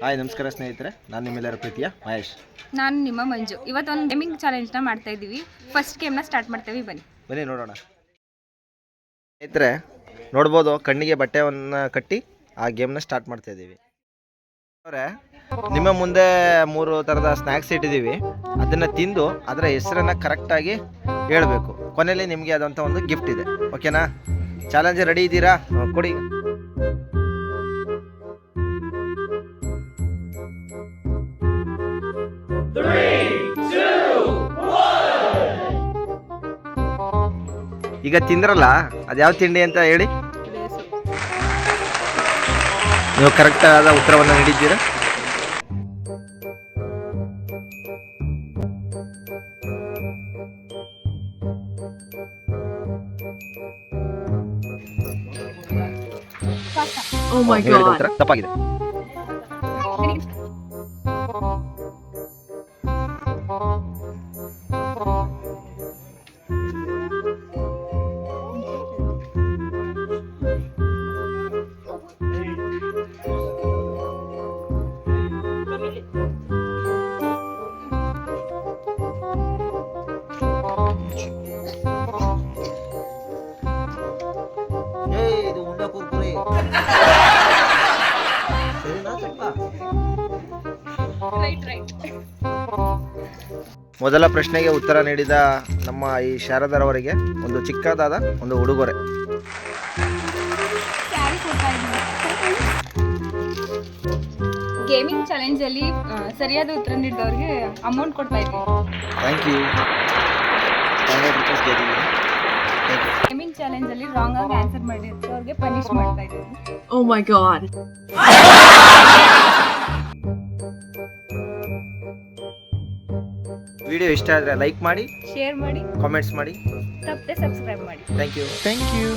Hi ನಮಸ್ಕಾರ ಸ್ನೇಹಿತರೆ. ನಾನು ನಿಮ್ಮೆಲ್ಲರ ಪ್ರೀತಿಯ ಮಹೇಶ್. ನಾನು ನಿಮ್ಮ ಮಂಜು. ಇವತ್ತೊಂದು ಗೇಮಿಂಗ್ ಚಾಲೆಂಜ್ನ ಮಾಡ್ತಾ ಇದ್ದೀವಿ. ಫಸ್ಟ್ ಗೇಮ್ನ ಸ್ಟಾರ್ಟ್ ಮಾಡ್ತೇವೆ. ಬನ್ನಿ. ಬನ್ನಿ ನೋಡೋಣ. ಸ್ನೇಹಿತರೆ ನೋಡ್ಬೋದು ಕಣ್ಣಿಗೆ ಬಟ್ಟೆವನ್ನು ಕಟ್ಟಿ ಆ ಗೇಮ್ನ ಸ್ಟಾರ್ಟ್ ಮಾಡ್ತಾ ಇದ್ದೀವಿ. ಅವರೇ ನಿಮ್ಮ ಮುಂದೆ ಮೂರು ಥರದ ಸ್ನ್ಯಾಕ್ಸ್ ಇಟ್ಟಿದ್ದೀವಿ. ಅದನ್ನು ತಿಂದು ಅದರ ಹೆಸರನ್ನು ಕರೆಕ್ಟಾಗಿ ಹೇಳಬೇಕು. ಕೊನೆಯಲ್ಲಿ ನಿಮಗೆ ಆದಂಥ ಒಂದು ಗಿಫ್ಟ್ ಇದೆ. ಓಕೆನಾ ಚಾಲೆಂಜ್ ರೆಡಿ ಇದ್ದೀರಾ ಕೊಡಿ. ಈಗ ತಿಂದ್ರಲ್ಲ ಅದು ಯಾವ ತಿಂಡಿ ಅಂತ ಹೇಳಿ? ನೀವು ಕರೆಕ್ಟ್ ಆದ ಉತ್ತರವನ್ನು ನೀಡಿದ್ದೀರಾ? Oh ಇದು ಉಂಡ ಕುರ್ಕುರಿ. ಸರಿನಾ ಸ್ವಲ್ಪ? ಮೊದಲ ಪ್ರಶ್ನೆಗೆ ಉತ್ತರ ನೀಡಿದ ನಮ್ಮ ಈ ಶಾರದರವರಿಗೆ ಒಂದು ಚಿಕ್ಕದಾದ ಒಂದು ಉಡುಗೊರೆ. ಗೇಮಿಂಗ್ ಚಾಲೆಂಜಲ್ಲಿ ಸರಿಯಾದ ಉತ್ತರ ನೀಡಿದವರಿಗೆ ಅಮೌಂಟ್ ಕೊಡ್ತಾ ಇದ್ದೀವಿ ಥ್ಯಾಂಕ್ ಯು ರುಪೀಸ್ ಗೆದ್ದಿದ್ದೀನಿ ಗೇಮಿಂಗ್ ಚಾಲೆಂಜಲ್ಲಿ ರಾಂಗ್ ಆಗಿ ಆನ್ಸರ್ ಮಾಡಿರೋರಿಗೆ ಪನಿಷ್ ಮಾಡ್ತಾ ಇದ್ದೀವಿ. ಓ ಮೈ ಗಾಡ್ ವಿಡಿಯೋ ಇಷ್ಟ ಆದರೆ ಲೈಕ್ ಮಾಡಿ ಶೇರ್ ಮಾಡಿ ಕಾಮೆಂಟ್ಸ್ ಮಾಡಿ. ತಪ್ಪದೆ ಸಬ್ಸ್ಕ್ರೈಬ್ ಮಾಡಿ. Thank you thank you